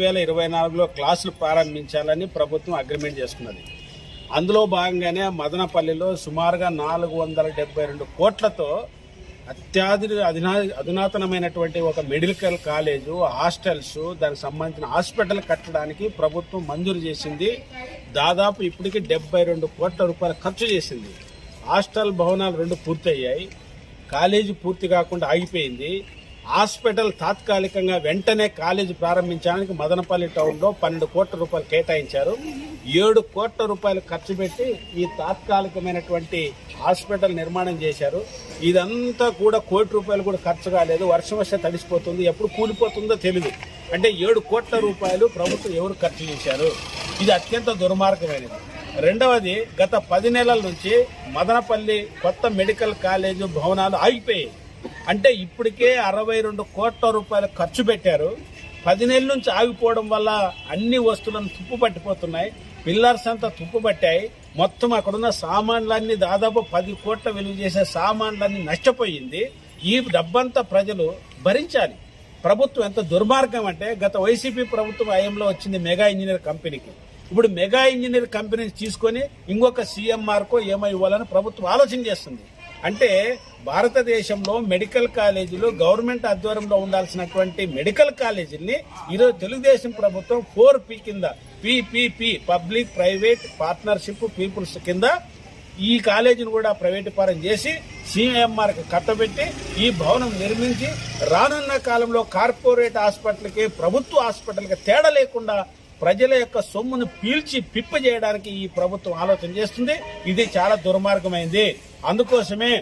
వేల ఇరవై నాలుగులో క్లాసులు ప్రారంభించాలని ప్రభుత్వం అగ్రిమెంట్ చేసుకున్నది. అందులో భాగంగానే మదనపల్లిలో సుమారుగా నాలుగు వందల డెబ్బై రెండు కోట్లతో అత్యాధునిక అధునా అధునాతనమైనటువంటి ఒక మెడికల్ కాలేజు హాస్టల్స్ దానికి సంబంధించిన హాస్పిటల్ కట్టడానికి ప్రభుత్వం మంజూరు చేసింది. దాదాపు ఇప్పటికి డెబ్బై రెండు కోట్ల రూపాయలు ఖర్చు చేసింది. హాస్టల్ భవనాలు రెండు పూర్తయ్యాయి. కాలేజీ పూర్తి కాకుండా ఆగిపోయింది. హాస్పిటల్ తాత్కాలికంగా వెంటనే కాలేజీ ప్రారంభించడానికి మదనపల్లి టౌన్లో పన్నెండు కోట్ల రూపాయలు కేటాయించారు. ఏడు కోట్ల రూపాయలు ఖర్చు పెట్టి ఈ తాత్కాలికమైనటువంటి హాస్పిటల్ నిర్మాణం చేశారు. ఇదంతా కూడా కోటి రూపాయలు కూడా ఖర్చు కాలేదు. వర్షం వస్తే తడిసిపోతుంది. ఎప్పుడు కూలిపోతుందో తెలియదు అంటే ఏడు కోట్ల రూపాయలు ప్రభుత్వం ఎవరు ఖర్చు చేశారు? ఇది అత్యంత దుర్మార్గమైనది. రెండవది గత పది నెలల నుంచి మదనపల్లి కొత్త మెడికల్ కాలేజీ భవనాలు ఆగిపోయాయి. అంటే ఇప్పటికే అరవై రెండు కోట్ల రూపాయలు ఖర్చు పెట్టారు. పది నెలల నుంచి ఆగిపోవడం వల్ల అన్ని వస్తువులను తుప్పు పట్టిపోతున్నాయి. పిల్లర్స్ అంతా తుప్పు పట్టాయి. మొత్తం అక్కడున్న సామాన్లన్నీ దాదాపు పది కోట్ల విలువ చేసే సామాన్లన్నీ నష్టపోయింది. ఈ డబ్బంతా ప్రజలు భరించాలి. ప్రభుత్వం ఎంత దుర్మార్గం అంటే గత వైసీపీ ప్రభుత్వం హయాంలో వచ్చింది మెగా ఇంజనీర్ కంపెనీకి. ఇప్పుడు మెగా ఇంజనీర్ కంపెనీని తీసుకొని ఇంకొక సీఎంఆర్కో ఏమో ఇవ్వాలని ప్రభుత్వం ఆలోచన చేస్తుంది. అంటే భారతదేశంలో మెడికల్ కాలేజీలు గవర్నమెంట్ ఆధ్వర్యంలో ఉండాల్సినటువంటి మెడికల్ కాలేజీల్ని ఈరోజు తెలుగుదేశం ప్రభుత్వం ఫోర్ పి కింద PPP public private partnership people's కింద ఈ కాలేజీని కూడా ప్రైవేట్ పరం చేసి సిఎంఆర్కి కట్టబెట్టి ఈ భవనం నిర్మించి రానున్న కాలంలో కార్పొరేట్ హాస్పిటల్కి ప్రభుత్వ హాస్పిటల్కి తేడా లేకుండా ప్రజల యొక్క సొమ్మును పీల్చి పిప్ప చేయడానికి ఈ ప్రభుత్వం ఆలోచన చేస్తుంది. ఇది చాలా దుర్మార్గమైంది. అందుకోసమే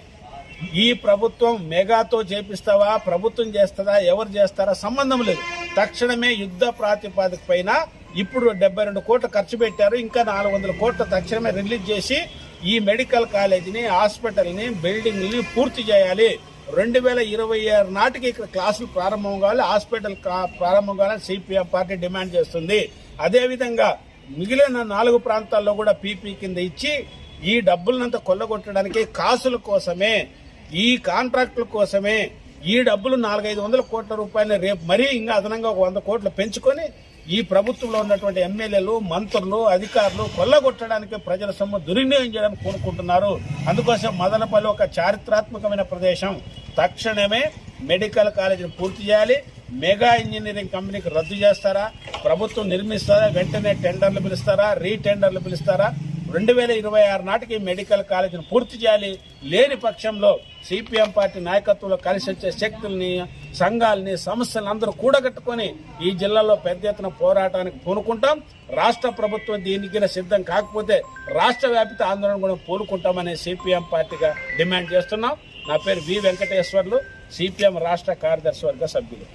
ఈ ప్రభుత్వం మెగాతో చేపిస్తావా ప్రభుత్వం చేస్తుందా ఎవరు చేస్తారా సంబంధం లేదు. తక్షణమే యుద్ధ ప్రాతిపాదిక పైన ఇప్పుడు డెబ్బై రెండు కోట్లు ఖర్చు పెట్టారు ఇంకా నాలుగు వందల కోట్లు తక్షణమే రిలీజ్ చేసి ఈ మెడికల్ కాలేజీని హాస్పిటల్ని బిల్డింగ్ని పూర్తి చేయాలి. రెండు వేల ఇరవై ఆరు నాటికి ఇక్కడ క్లాసులు ప్రారంభం కావాలి హాస్పిటల్ ప్రారంభం కావాలని సిపిఎం పార్టీ డిమాండ్ చేస్తుంది. అదేవిధంగా మిగిలిన నాలుగు ప్రాంతాల్లో కూడా పీపీ కింద ఇచ్చి ఈ డబ్బులనంతా కొల్లగొట్టడానికి కాసుల కోసమే ఈ కాంట్రాక్టుల కోసమే ఈ డబ్బులు నాలుగైదు వందల కోట్ల రూపాయలు రేపు మరీ ఇంకా అదనంగా ఒక వంద కోట్లు పెంచుకొని ఈ ప్రభుత్వంలో ఉన్నటువంటి ఎమ్మెల్యేలు మంత్రులు అధికారులు కొల్లగొట్టడానికి ప్రజల సొమ్ము దుర్వినియోగం చేయడానికి కోరుకుంటున్నారు. అందుకోసం మదనపల్లి ఒక చారిత్రాత్మకమైన ప్రదేశం. తక్షణమే మెడికల్ కాలేజీని పూర్తి చేయాలి. మెగా ఇంజనీరింగ్ కంపెనీకి రద్దు చేస్తారా? ప్రభుత్వం నిర్మిస్తారా? వెంటనే టెండర్లు పిలుస్తారా? రీటెండర్లు పిలుస్తారా? రెండు వేల ఇరవై ఆరు నాటికి మెడికల్ కాలేజీని పూర్తి చేయాలి. లేని పక్షంలో సిపిఎం పార్టీ నాయకత్వంలో కలిసి వచ్చే శక్తుల్ని సంఘాలని సంస్థలను అందరూ కూడగట్టుకొని ఈ జిల్లాలో పెద్ద ఎత్తున పోరాటానికి పూనుకుంటాం. రాష్ట్ర ప్రభుత్వం దీనికి సిద్ధం కాకపోతే రాష్ట్ర వ్యాప్త ఆందోళన కూడా పూనుకుంటామని సిపిఎం పార్టీగా డిమాండ్ చేస్తున్నాం. నా పేరు వి వెంకటేశ్వర్లు సిపిఎం రాష్ట్ర కార్యదర్శి వర్గ సభ్యులు.